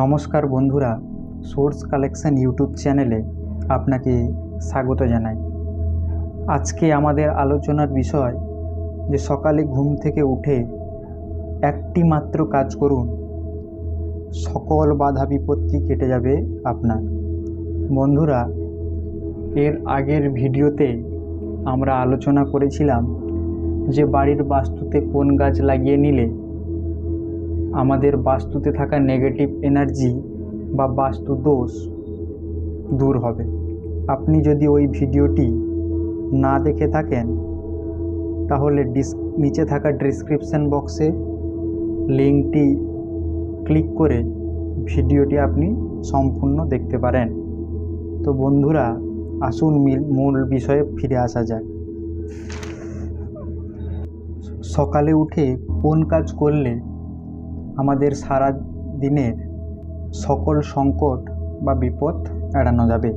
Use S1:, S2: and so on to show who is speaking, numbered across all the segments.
S1: নমস্কার বন্ধুরা source collection YouTube চ্যানেলে আপনাকে স্বাগত জানাই। আজকে আমাদের আলোচনার বিষয় যে সকালে ঘুম থেকে উঠে একটি মাত্র কাজ করুন, সকল বাধা বিপত্তি কেটে যাবে আপনার। বন্ধুরা, এর আগের ভিডিওতে আমরা আলোচনা করেছিলাম যে বাড়ির বাস্তুতে কোন গাছ লাগিয়ে নিলে আমাদের বাস্তুতে থাকা নেগেটিভ এনার্জি বা বাস্তু দোষ দূর হবে। আপনি যদি ওই ভিডিওটি না দেখে থাকেন, তাহলে ডিস নিচে থাকা ডিসক্রিপশান বক্সে লিঙ্কটি ক্লিক করে ভিডিওটি আপনি সম্পূর্ণ দেখতে পারেন। তো বন্ধুরা, আসুন মিল- মূল বিষয়ে ফিরে আসা যাক। সকালে উঠে কোন কাজ করলে আমাদের সারা দিনের সকল সংকট বা বিপদ এড়ানো যাবে।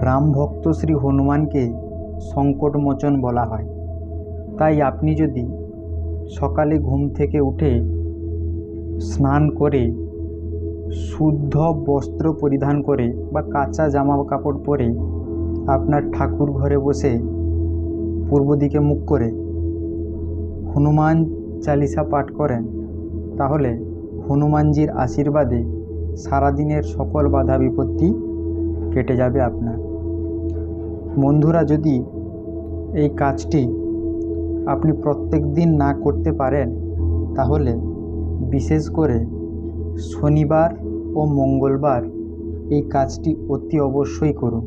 S1: রাম ভক্ত শ্রী হনুমানকে সংকটমোচন বলা হয়। তাই আপনি যদি সকালে ঘুম থেকে উঠে স্নান করে শুদ্ধ বস্ত্র পরিধান করে বা কাঁচা জামা কাপড় পরে আপনার ঠাকুর ঘরে বসে পূর্ব দিকে মুখ করে হনুমান চালিসা পাঠ করেন তাহলে হনুমানজির আশীর্বাদে সারাদিনের সকল বাধা বিপত্তি কেটে যাবে আপনার। বন্ধুরা, যদি এই কাজটি আপনি প্রত্যেক দিন না করতে পারেন, তাহলে বিশেষ করে শনিবার ও মঙ্গলবার এই কাজটি অতি অবশ্যই করুন।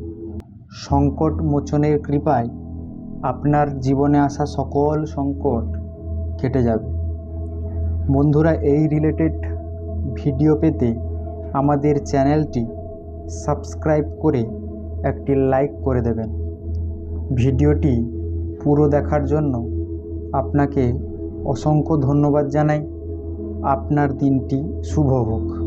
S1: সংকট মোচনের কৃপায় আপনার জীবনে আসা সকল সংকট কেটে যাবে। বন্ধুরা, এই রিলেটেড ভিডিও পেতে আমাদের চ্যানেলটি সাবস্ক্রাইব করে একটি লাইক করে দেবেন। ভিডিওটি পুরো দেখার জন্য আপনাকে অসংখ্য ধন্যবাদ জানাই। আপনার দিনটি শুভ হোক।